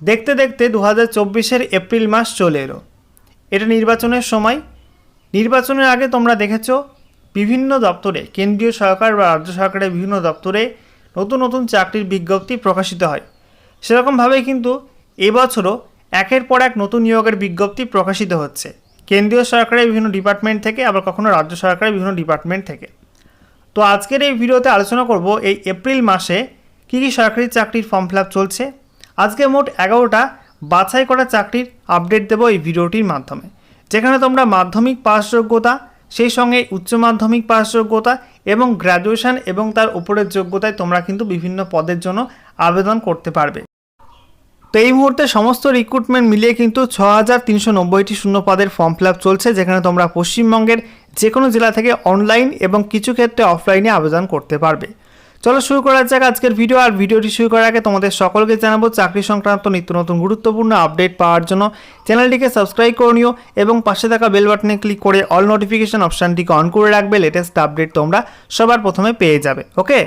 দেখতে দেখতে দু হাজার চব্বিশের এপ্রিল মাস চলে এলো। এটা নির্বাচনের সময়। নির্বাচনের আগে তোমরা দেখেছ বিভিন্ন দপ্তরে, কেন্দ্রীয় সরকার বা রাজ্য সরকারের বিভিন্ন দপ্তরে নতুন নতুন চাকরির বিজ্ঞপ্তি প্রকাশিত হয়। সেরকমভাবেই কিন্তু এবছরও একের পর এক নতুন নিয়োগের বিজ্ঞপ্তি প্রকাশিত হচ্ছে। কেন্দ্রীয় সরকারের বিভিন্ন ডিপার্টমেন্ট থেকে, আবার কখনো রাজ্য সরকারের বিভিন্ন ডিপার্টমেন্ট থেকে। তো আজকের এই ভিডিওতে আলোচনা করব এই এপ্রিল মাসে কী কী সরকারি চাকরির ফর্ম ফিল চলছে আজকে মোট এগারোটা বাছাই করা চাকরির আপডেট দেবো এই ভিডিওটির মাধ্যমে। যেখানে তোমরা মাধ্যমিক পাস যোগ্যতা সেই সঙ্গে উচ্চ মাধ্যমিক পাস যোগ্যতা এবং গ্র্যাজুয়েশন এবং তার উপরের যোগ্যতায় তোমরা কিন্তু বিভিন্ন পদের জন্য আবেদন করতে পারবে। তো এই মুহূর্তে সমস্ত রিক্রুটমেন্ট মিলিয়ে কিন্তু ছ হাজার তিনশো নব্বইটি শূন্য পদের ফর্ম ফিল চলছে, যেখানে তোমরা পশ্চিমবঙ্গের যে কোনো জেলা থেকে অনলাইন এবং কিছু ক্ষেত্রে অফলাইনে আবেদন করতে পারবে। চলো শুরু করা যাক আজকের ভিডিও, আর ভিডিওটি শুরু করার আগে তোমাদের সকলকে জানাব চাকরি সংক্রান্ত নিত্য নতুন গুরুত্বপূর্ণ আপডেট পাওয়ার জন্য চ্যানেলটিকে সাবস্ক্রাইব করে নিও এবং পাশে থাকা বেল বাটনে ক্লিক করে অল নোটিফিকেশান অপশানটিকে অন করে রাখবে লেটেস্ট আপডেট তোমরা সবার প্রথমে পেয়ে যাবে ওকে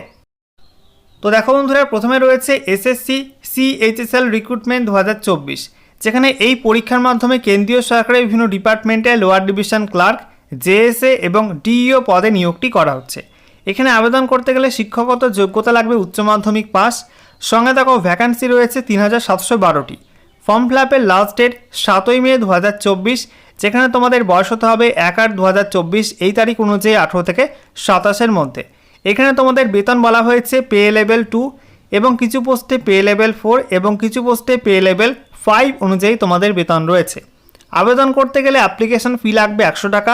তো দেখো বন্ধুরা, প্রথমে রয়েছে এসএসসি সিএইচএসএল রিক্রুটমেন্ট দু হাজার চব্বিশ, যেখানে এই পরীক্ষার মাধ্যমে কেন্দ্রীয় সরকারের বিভিন্ন ডিপার্টমেন্টে লোয়ার ডিভিশন ক্লার্ক জেএসএ এবং ডিইও পদে নিয়োগটি করা হচ্ছে। এখানে আবেদন করতে গেলে শিক্ষকগত যোগ্যতা লাগবে উচ্চ মাধ্যমিক পাস। সঙ্গে দেখো ভ্যাকান্সি রয়েছে তিন হাজার সাতশো বারোটি। ফর্ম ফিল আপের লাস্ট ডেট সাতই মে দু হাজার চব্বিশ, যেখানে তোমাদের বয়স হতে হবে এক আট দু হাজার চব্বিশ, এই তারিখ অনুযায়ী আঠেরো থেকে সাতাশের মধ্যে। এখানে তোমাদের বেতন বলা হয়েছে পে লেভেল টু এবং কিছু পোস্টে পে লেভেল ফোর এবং কিছু পোস্টে পে লেভেল ফাইভ অনুযায়ী তোমাদের বেতন রয়েছে। আবেদন করতে গেলে অ্যাপ্লিকেশন ফি লাগবে একশো টাকা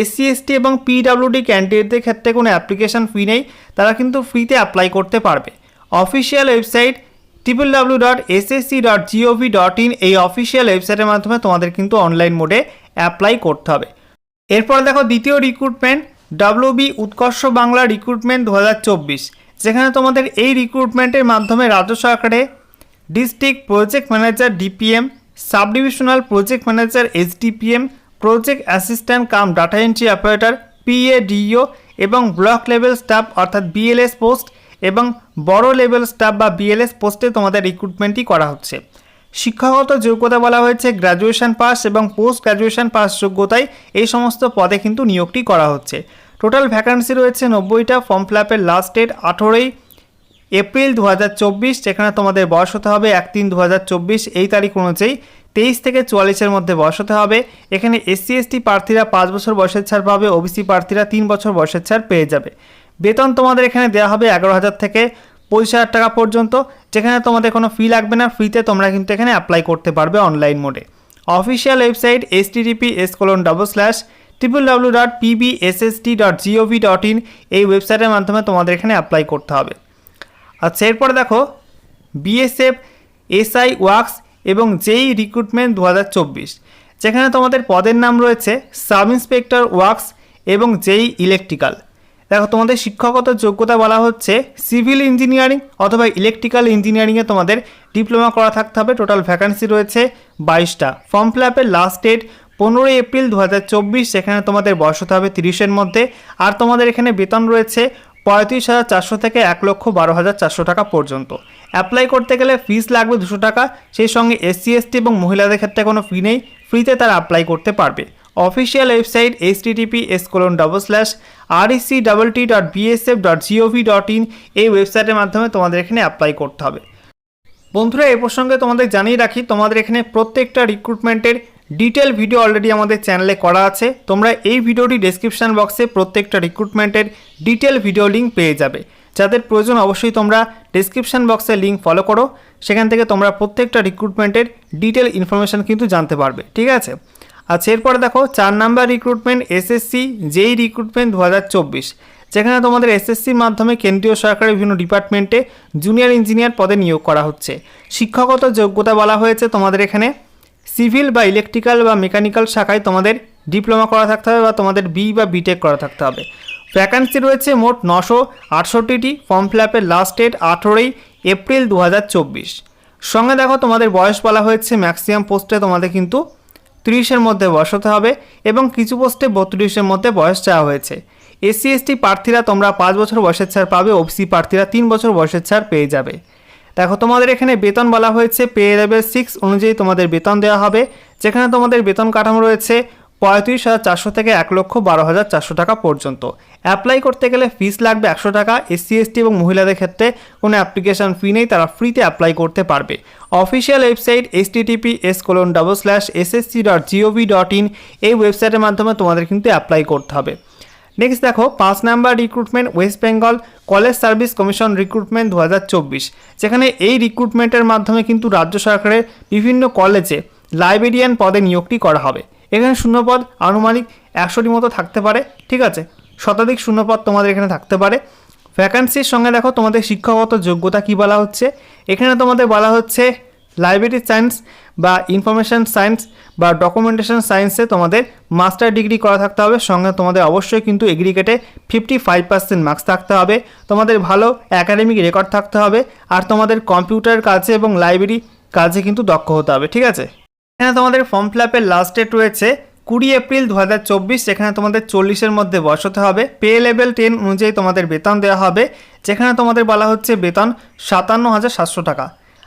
এসসি, এসটি এবং পিডাব্লিউডি ক্যান্ডিডেটদের ক্ষেত্রে কোনো অ্যাপ্লিকেশন ফি নেই, তারা কিন্তু ফ্রিতে অ্যাপ্লাই করতে পারবে। Official website triple W dot SSC dot GOV dot in এই অফিসিয়াল ওয়েবসাইটের মাধ্যমে তোমাদের কিন্তু অনলাইন মোডে অ্যাপ্লাই করতে হবে। এরপর দেখো দ্বিতীয় রিক্রুটমেন্ট ডাব্লিউবি উৎকর্ষ বাংলা রিক্রুটমেন্ট দু হাজার চব্বিশ, যেখানে তোমাদের এই রিক্রুটমেন্টের মাধ্যমে রাজ্য সরকারে district project manager DPM sub divisional project manager SDPM project assistant cum data entry operator PADO এবং ব্লক লেভেল স্টাফ অর্থাৎ বিএলএস পোস্ট এবং বড় লেভেল স্টাফ বা বিএলএস পোস্টে তোমাদের রিক্রুটমেন্টই করা হচ্ছে। শিক্ষাগত যোগ্যতা বলা হয়েছে গ্র্যাজুয়েশন পাস এবং পোস্ট গ্র্যাজুয়েশন পাস যোগ্যতায় এই সমস্ত পদে কিন্তু নিয়োগটি করা হচ্ছে। টোটাল ভ্যাকান্সি রয়েছে নব্বইটা ফর্ম ফিল আপের লাস্ট ডেট আঠেরোই এপ্রিল দু হাজার চব্বিশ, যেখানে তোমাদের বয়স হতে হবে এক তিন দু এই তারিখ অনুযায়ী তেইশ থেকে চুয়াল্লিশের মধ্যে বয়স হতে হবে। এখানে এসসি, এসটি প্রার্থীরা পাঁচ বছর বয়সের ছাড় পাবে, ওবিসি প্রার্থীরা তিন বছর বয়সের ছাড় পেয়ে যাবে। বেতন তোমাদের এখানে দেওয়া হবে এগারো হাজার থেকে পঁচিশ হাজার টাকা পর্যন্ত, যেখানে তোমাদের কোনো ফি লাগবে না। ফ্রিতে তোমরা কিন্তু এখানে অ্যাপ্লাই করতে পারবে অনলাইন মোডে official website H TTP S colon double slash triple W dot PBSST dot GOV dot in এই ওয়েবসাইটের মাধ্যমে তোমাদের এখানে অ্যাপ্লাই করতে হবে। আচ্ছা এরপর দেখো বিএসএফ এসআই ওয়ার্কস এবং জেই রিক্রুটমেন্ট দু হাজার চব্বিশ। যেখানে তোমাদের পদের নাম রয়েছে সাব ইন্সপেক্টর ওয়ার্কস এবং জেই ইলেকট্রিক্যাল। দেখো, তোমাদের শিক্ষাগত যোগ্যতা বলা হচ্ছে সিভিল ইঞ্জিনিয়ারিং অথবা ইলেকট্রিক্যাল ইঞ্জিনিয়ারিংয়ে তোমাদের ডিপ্লোমা করা থাকতে হবে। টোটাল ভ্যাকান্সি রয়েছে বাইশটা। ফর্ম ফিল আপের লাস্ট ডেট পনেরোই এপ্রিল দু সেখানে তোমাদের বয়স হতে হবে তিরিশের মধ্যে। আর তোমাদের এখানে বেতন রয়েছে পঁয়ত্রিশ হাজার চারশো থেকে এক লক্ষ বারো হাজার চারশো টাকা পর্যন্ত। অ্যাপ্লাই করতে গেলে ফিস লাগবে দুশো টাকা, সেই সঙ্গে এসসি এসটি এবং মহিলাদের ক্ষেত্রে কোনো ফি নেই ফ্রিতে তারা অ্যাপ্লাই করতে পারবে। Official website H TTP S colon double slash R EC double T dot BSF dot GOV dot in এই ওয়েবসাইটের মাধ্যমে তোমাদের এখানে অ্যাপ্লাই করতে হবে। বন্ধুরা এই প্রসঙ্গে তোমাদের জানিয়ে রাখি, তোমাদের এখানে প্রত্যেকটা রিক্রুটমেন্টের ডিটেল ভিডিও অলরেডি আমাদের চ্যানেলে করা আছে। তোমরা এই ভিডিওটি ডেসক্রিপশন বক্সে প্রত্যেকটা রিক্রুটমেন্টের ডিটেল ভিডিও লিঙ্ক পেয়ে যাবে। যাদের প্রয়োজন অবশ্যই তোমরা ডেসক্রিপশন বক্সে লিঙ্ক ফলো করো। সেখান থেকে তোমরা প্রত্যেকটা রিক্রুটমেন্টের ডিটেল ইনফরমেশান কিন্তু জানতে পারবে। ঠিক আছে? আচ্ছা এরপরে দেখো, চার number recruitment SSC JE recruitment দু হাজার চব্বিশ। যেখানে তোমাদের এসএসসির মাধ্যমে কেন্দ্রীয় সরকারের বিভিন্ন ডিপার্টমেন্টে জুনিয়র ইঞ্জিনিয়ার পদে নিয়োগ করা হচ্ছে। শিক্ষাগত যোগ্যতা বলা হয়েছে তোমাদের এখানে। সিভিল বা ইলেকট্রিক্যাল বা মেকানিক্যাল শাখায় তোমাদের ডিপ্লোমা করা থাকতে হবে বা তোমাদের বি বা বিটেক করা থাকতে হবে। ভ্যাকান্সি রয়েছে মোট নশো আটষট্টিটি ফর্ম ফিল আপের লাস্ট ডেট আঠেরোই এপ্রিল দু হাজার চব্বিশ। সঙ্গে দেখো তোমাদের বয়স বলা হয়েছে ম্যাক্সিমাম পোস্টে তোমাদের কিন্তু তিরিশের মধ্যে বয়স হতে হবে এবং কিছু পোস্টে বত্রিশের মধ্যে বয়স চাওয়া হয়েছে। এসসি এসটি প্রার্থীরা তোমরা পাঁচ বছর বয়সের ছাড় পাবে ওবিসি প্রার্থীরা তিন বছর বয়সের ছাড় পেয়ে যাবে। দেখো, তোমাদের এখানে বেতন বলা হয়েছে পে লেভেল সিক্স অনুযায়ী তোমাদের বেতন দেওয়া হবে। যেখানে তোমাদের বেতন কাঠামো রয়েছে পঁয়ত্রিশ হাজার চারশো থেকে এক লক্ষ বারো হাজার চারশো টাকা পর্যন্ত। অ্যাপ্লাই করতে গেলে ফিস লাগবে একশো টাকা। এসসি এসটি এবং মহিলাদের ক্ষেত্রে কোনো অ্যাপ্লিকেশন ফি নেই, তারা ফ্রিতে অ্যাপ্লাই করতে পারবে। Official website H TTP S colon double slash SSC dot GOV dot in এই ওয়েবসাইটের মাধ্যমে তোমাদের কিন্তু অ্যাপ্লাই করতে হবে। নেক্সট দেখো পাঁচ number recruitment west Bengal college service commission recruitment দু হাজার চব্বিশ। যেখানে এই রিক্রুটমেন্টের মাধ্যমে কিন্তু রাজ্য সরকারের বিভিন্ন কলেজে লাইব্রেরিয়ান পদে নিয়োগটি করা হবে। এখানে শূন্যপদ আনুমানিক একশোটি মতো থাকতে পারে, ঠিক আছে? শতাধিক শূন্যপদ তোমাদের এখানে থাকতে পারে। ভ্যাকান্সির সঙ্গে দেখো, তোমাদের শিক্ষাগত যোগ্যতা কি বলা হচ্ছে? এখানে তোমাদের বলা হচ্ছে লাইব্রেরি সায়েন্স বা ইনফরমেশন সায়েন্স বা ডকুমেন্টেশন সায়েন্সে তোমাদের মাস্টার ডিগ্রি করা থাকতে হবে। সঙ্গে তোমাদের অবশ্যই কিন্তু এগ্রিগেটে ফিফটি ফাইভ পার্সেন্ট মার্কস থাকতে হবে। তোমাদের ভালো অ্যাকাডেমিক রেকর্ড থাকতে হবে। আর তোমাদের কম্পিউটার কাজে এবং লাইব্রেরি কাজে কিন্তু দক্ষ হতে হবে, ঠিক আছে? এখানে তোমাদের ফর্ম ফিল আপের লাস্ট ডেট রয়েছে কুড়ি এপ্রিল দু হাজার চব্বিশ, যেখানে তোমাদের চল্লিশের মধ্যে বসাতে হবে। পে লেভেল টেন অনুযায়ী তোমাদের বেতন দেওয়া হবে, যেখানে তোমাদের বলা হচ্ছে বেতন সাতান্ন হাজার সাতশো টাকা।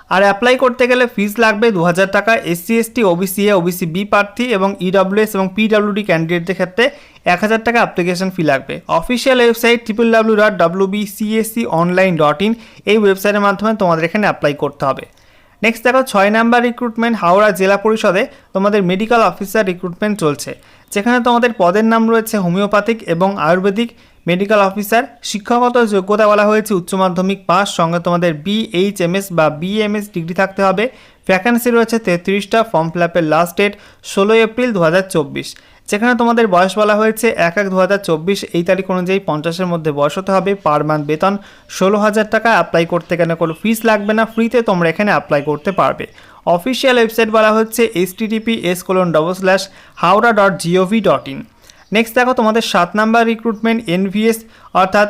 আর অ্যাপ্লাই করতে গেলে ফিজ লাগবে দু হাজার টাকা SC ST OBC A OBC B প্রার্থী এবং ইডব্লিউএস এবং পিডব্লিউডি ক্যান্ডিডেটদের ক্ষেত্রে এক হাজার টাকা অ্যাপ্লিকেশন ফি লাগবে। Official website triple W dot W B CSC online dot in এই ওয়েবসাইটের মাধ্যমে তোমাদের এখানে অ্যাপ্লাই করতে হবে। নেক্সট দেখো, ছয় নাম্বার রিক্রুটমেন্ট হাওড়া জেলা পরিষদে তোমাদের মেডিকেল অফিসার রিক্রুটমেন্ট চলছে। যেখানে তোমাদের পদের নাম রয়েছে হোমিওপ্যাথিক এবং আয়ুর্বেদিক মেডিকেল অফিসার শিক্ষাগত যোগ্যতা বলা হয়েছে উচ্চ মাধ্যমিক পাস, সঙ্গে তোমাদের বিএইচএমএস বা বিএমএস ডিগ্রি থাকতে হবে। ভ্যাকান্সি রয়েছে তেত্রিশটা ফর্ম ফিল আপের লাস্ট ডেট ষোলোই এপ্রিল দু হাজার চব্বিশ। যেখানে তোমাদের বয়স বলা হয়েছে এক এক দু এই তারিখ অনুযায়ী পঞ্চাশের মধ্যে বয়স হতে হবে। পার মান্থ বেতন ষোলো হাজার টাকা অ্যাপ্লাই করতে গেলে কোনো ফিস লাগবে না ফ্রিতে তোমরা এখানে অ্যাপ্লাই করতে পারবে। অফিসিয়াল ওয়েবসাইট বলা হচ্ছে H TTP S colon double slash Howrah dot GOV dot in next দেখো তোমাদের সাত নাম্বার রিক্রুটমেন্ট এনভিএস অর্থাৎ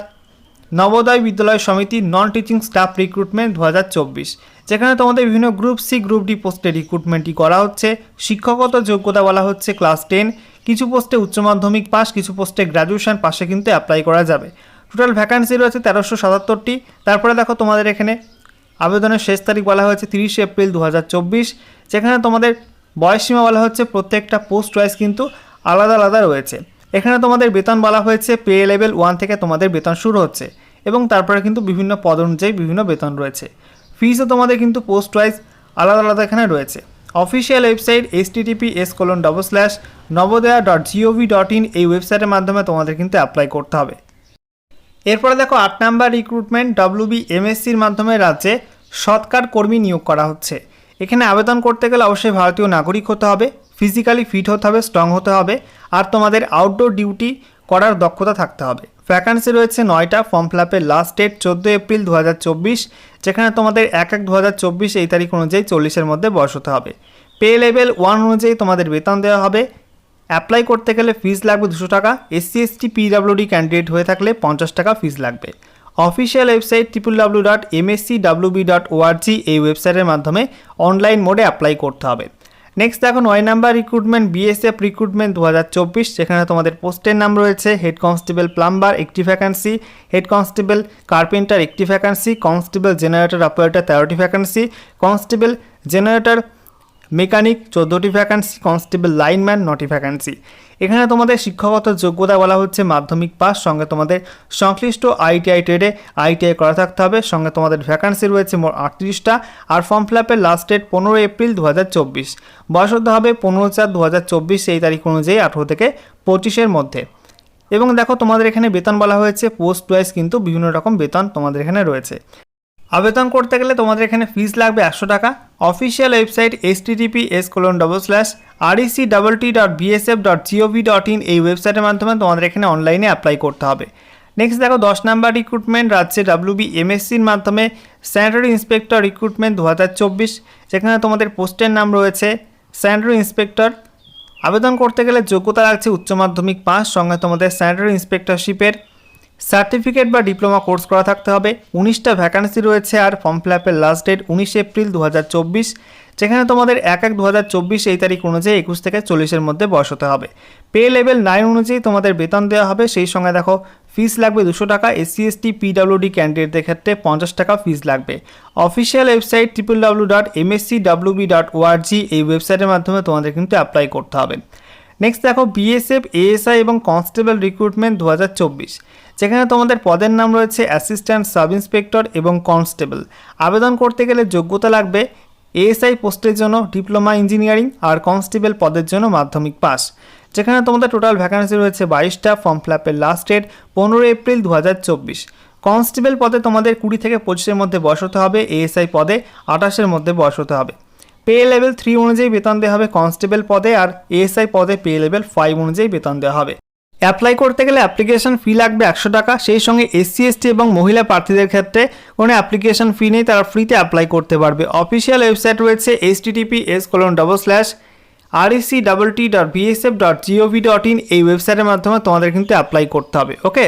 নবোদয় বিদ্যালয় সমিতি নন টিচিং স্টাফ রিক্রুটমেন্ট দু হাজার চব্বিশ, যেখানে তোমাদের বিভিন্ন গ্রুপ সি গ্রুপ ডি পোস্টে রিক্রুটমেন্টটি করা হচ্ছে। শিক্ষাগত যোগ্যতা বলা হচ্ছে ক্লাস টেন কিছু পোস্টে উচ্চ মাধ্যমিক পাস কিছু পোস্টে গ্র্যাজুয়েশন পাশে কিন্তু অ্যাপ্লাই করা যাবে। টোটাল ভ্যাকান্সি রয়েছে তেরোশো সাতাত্তরটি। তারপরে দেখো তোমাদের এখানে আবেদনের শেষ তারিখ বলা হয়েছে তিরিশে এপ্রিল দু হাজার চব্বিশ, যেখানে তোমাদের বয়সসীমা বলা হচ্ছে প্রত্যেকটা পোস্ট ওয়াইজ কিন্তু আলাদা আলাদা রয়েছে। এখানে তোমাদের বেতন বলা হয়েছে পে লেভেল ওয়ান থেকে তোমাদের বেতন শুরু হচ্ছে। এবং তারপরে কিন্তু বিভিন্ন পদ অনুযায়ী বিভিন্ন বেতন রয়েছে। ফিসও তোমাদের কিন্তু পোস্ট ওয়াইজ আলাদা আলাদা এখানে রয়েছে। Official website H TTP S colon double slash Navodaya dot GOV dot in এই ওয়েবসাইটের মাধ্যমে তোমাদের কিন্তু অ্যাপ্লাই করতে হবে। এরপরে দেখো আট নাম্বার রিক্রুটমেন্ট ডব্লিউবি এমএসসির মাধ্যমে রাজ্যে সৎকার কর্মী নিয়োগ করা হচ্ছে। এখানে আবেদন করতে গেলে অবশ্যই ভারতীয় নাগরিক হতে হবে ফিজিক্যালি ফিট হতে হবে স্ট্রং হতে হবে, আর তোমাদের আউটডোর ডিউটি করার দক্ষতা থাকতে হবে। ভ্যাকান্সি রয়েছে নয়টা ফর্ম ফিল আপের লাস্ট ডেট চোদ্দ এপ্রিল দু হাজার চব্বিশ, যেখানে তোমাদের এক এক দু এই তারিখ অনুযায়ী চল্লিশের মধ্যে বয়স হতে হবে। পে লেভেল ওয়ান অনুযায়ী তোমাদের বেতন দেওয়া হবে। অ্যাপ্লাই করতে গেলে ফিজ লাগবে দুশো টাকা এসসি এসটি পিডাব্লিউডি ক্যান্ডিডেট হয়ে থাকলে পঞ্চাশ টাকা ফিজ লাগবে। Official website triple W dot MSC WB dot ORG এই ওয়েবসাইটের মাধ্যমে অনলাইন মোডে অ্যাপ্লাই করতে হবে। নেক্সট দেখো নয় নাম্বার রিক্রুটমেন্ট বিএসএফ রিক্রুটমেন্ট দু যেখানে তোমাদের পোস্টের নাম রয়েছে হেড কনস্টেবল প্লাম্বার একটি ভ্যাকান্সি হেড কনস্টেবল কার্পেন্টার একটি ভ্যাকান্সি কনস্টেবল জেনারেটর অপারেটার তেরোটি ভ্যাকান্সি কনস্টেবল জেনারেটর মেকানিক চোদ্দোটি ভ্যাকান্সি কনস্টেবল লাইনম্যান নটি ভ্যাকান্সি এখানে তোমাদের শিক্ষাগত যোগ্যতা বলা হচ্ছে মাধ্যমিক পাস, সঙ্গে তোমাদের সংশ্লিষ্ট আইটিআই ট্রেডে আইটিআই করা থাকতে হবে, সঙ্গে তোমাদের ভ্যাকান্সি রয়েছে মোট আটত্রিশটা, আর ফর্ম ফিল আপের লাস্ট ডেট পনেরো এপ্রিল দু হাজার চব্বিশ। বয়স হতে হবে পনেরো চার দু হাজার চব্বিশ এই তারিখ অনুযায়ী আঠেরো থেকে পঁচিশের মধ্যে। এবং দেখো তোমাদের এখানে বেতন বলা হয়েছে পোস্ট ওয়াইজ কিন্তু বিভিন্ন রকম বেতন তোমাদের এখানে রয়েছে। আবেদন করতে গেলে তোমাদের এখানে ফিস লাগবে একশো টাকা। Official website S TTP S colon double slash REC double T dot BSF dot GOV dot in এই ওয়েবসাইটের মাধ্যমে তোমাদের এখানে অনলাইনে অ্যাপ্লাই করতে হবে। নেক্সট দেখো, দশ নাম্বার রিক্রুটমেন্ট রাজ্যে ডাব্লিউবি এমএসসির মাধ্যমে স্যানিটারি ইন্সপেক্টর রিক্রুটমেন্ট দু হাজার চব্বিশ, যেখানে তোমাদের পোস্টের নাম রয়েছে স্যানিটারি ইন্সপেক্টর আবেদন করতে গেলে যোগ্যতা লাগছে উচ্চ মাধ্যমিক পাস, সঙ্গে তোমাদের স্যানিটারি ইন্সপেক্টরশিপের সার্টিফিকেট বা ডিপ্লোমা কোর্স করা থাকতে হবে। উনিশটা ভ্যাকান্সি রয়েছে আর ফর্ম ফিল আপের লাস্ট ডেট উনিশ এপ্রিল দু হাজার চব্বিশ, যেখানে তোমাদের এক এক দু এই তারিখ অনুযায়ী একুশ থেকে চল্লিশের মধ্যে বয়স হতে হবে। পে লেভেল নাইন অনুযায়ী তোমাদের বেতন দেওয়া হবে। সেই সঙ্গে দেখো ফিস লাগবে দুশো টাকা এসসি এসটি পিডাব্লিউডি ক্যান্ডিডেটদের ক্ষেত্রে পঞ্চাশ টাকা ফিস লাগবে। Official website triple W dot MSC WB dot ORG এই ওয়েবসাইটের মাধ্যমে তোমাদের কিন্তু অ্যাপ্লাই করতে হবে। নেক্সট দেখো বিএসএফ এএসআই এবং কনস্টেবল রিক্রুটমেন্ট দু হাজার চব্বিশ। যেখানে তোমাদের পদের নাম রয়েছে অ্যাসিস্ট্যান্ট সাব ইন্সপেক্টর এবং কনস্টেবল। আবেদন করতে গেলে যোগ্যতা লাগবে এএসআই পোস্টের জন্য ডিপ্লোমা ইঞ্জিনিয়ারিং আর কনস্টেবল পদের জন্য মাধ্যমিক পাস। যেখানে তোমাদের টোটাল ভ্যাকান্সি রয়েছে বাইশটা, ফর্ম ফিল লাস্ট ডেট পনেরো এপ্রিল দু হাজার চব্বিশ। কনস্টেবল পদে তোমাদের কুড়ি থেকে পঁচিশের মধ্যে বয়স হতে হবে, এএসআই পদে আঠাশের মধ্যে বয়স হতে হবে। পে লেভেল থ্রি অনুযায়ী বেতন দেওয়া হবে কনস্টেবল পদে আর এএসআই পদে পে লেভেল ফাইভ অনুযায়ী বেতন দেওয়া হবে। অ্যাপ্লাই করতে গেলে অ্যাপ্লিকেশন ফি লাগবে একশো টাকা। সেই সঙ্গে এসসি এসটি এবং মহিলা প্রার্থীদের ক্ষেত্রে কোনো অ্যাপ্লিকেশন ফি নেই, তারা ফ্রিতে অ্যাপ্লাই করতে পারবে। অফিসিয়াল ওয়েবসাইট রয়েছে H TTP S colon double slash R EC double T dot BSF dot GOV dot in এই ওয়েবসাইটের মাধ্যমে তোমাদের কিন্তু অ্যাপ্লাই করতে হবে ওকে